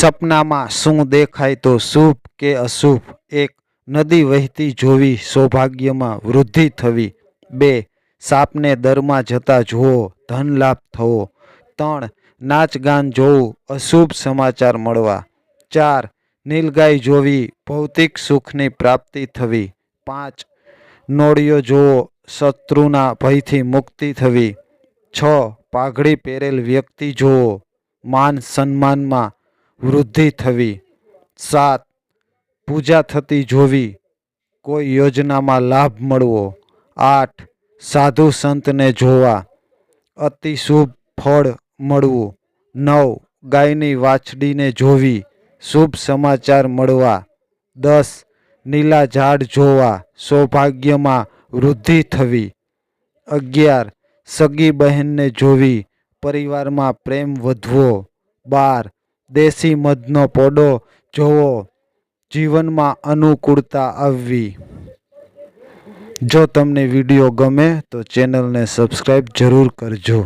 સપનામાં શું દેખાય તો શુભ કે અશુભ? એક નદી વહેતી જોવી સૌભાગ્યમાં વૃદ્ધિ થવી. બે, સાપને દરમાં જતા જોવો ધન લાભ થવો. ત્રણ નાચ ગાન જોવું, અશુભ સમાચાર મળવા. ચાર, નીલગાય જોવી, ભૌતિક સુખની પ્રાપ્તિ થવી. પાંચ, નોળિયો જોવો શત્રુના ભયથી મુક્તિ થવી. છ, પાઘડી પહેરેલ વ્યક્તિ જોવો માન સન્માનમાં વૃદ્ધિ થવી, સાત, પૂજા થતી જોવી, કોઈ યોજનામાં લાભ મળવો, આઠ, સાધુ સંતને જોવા, અતિ શુભ ફળ મળવું, નવ, ગાયની વાછડીને જોવી, શુભ સમાચાર મળવા, દસ, નીલા ઝાડ જોવા, સૌભાગ્યમાં વૃદ્ધિ થવી, અગિયાર, સગી બહેનને જોવી, પરિવારમાં પ્રેમ વધવો, બાર દેશી મધનો પોડો જોવો. જીવનમાં અનુકૂળતા આવવી. જો તમને વીડિયો ગમે તો ચેનલને સબસ્ક્રાઈબ જરૂર કરજો.